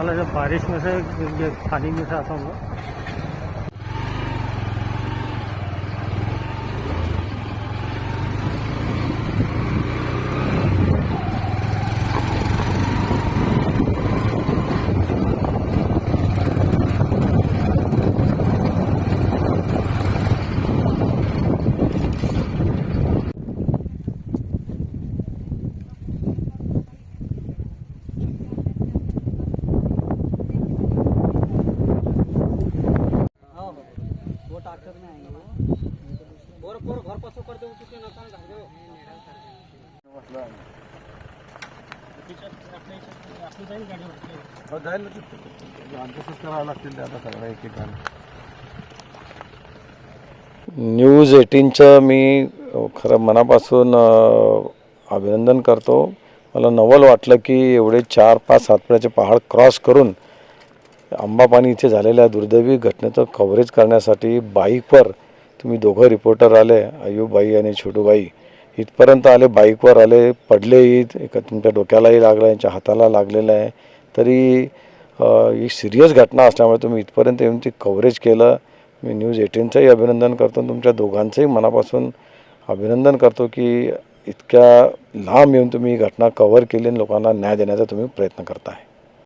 साला जब बारिश में से ये पानी में से आता हूँ जाईल ना ते. आमच्यातच करावं लागतील ते आता सगळ्या एक न्यूज एटीनचं मी खरं मनापासून अभिनंदन करतो. मला नवल वाटलं की एवढे चार पाच सातपुड्याचे पहाड क्रॉस करून अंबापाणी इथे झालेल्या दुर्दैवी घटनेचं कव्हरेज करण्यासाठी बाईकवर तुम्ही दोघं रिपोर्टर आले अय्यूबाई आणि छोटूबाई. इथपर्यंत आले बाईकवर आले पडलेही एका तुमच्या डोक्यालाही लागलं यांच्या हाताला लागलेलं आहे. तरी ही सिरियस घटना असल्यामुळे तुम्ही इथपर्यंत येऊन ती कव्हरेज केलं. मी न्यूज एटीनचंही अभिनंदन करतो तुमच्या दोघांचंही मनापासून अभिनंदन करतो की इतक्या लांब येऊन तुम्ही ही घटना कव्हर केली आणि लोकांना न्याय देण्याचा तुम्ही प्रयत्न करताय.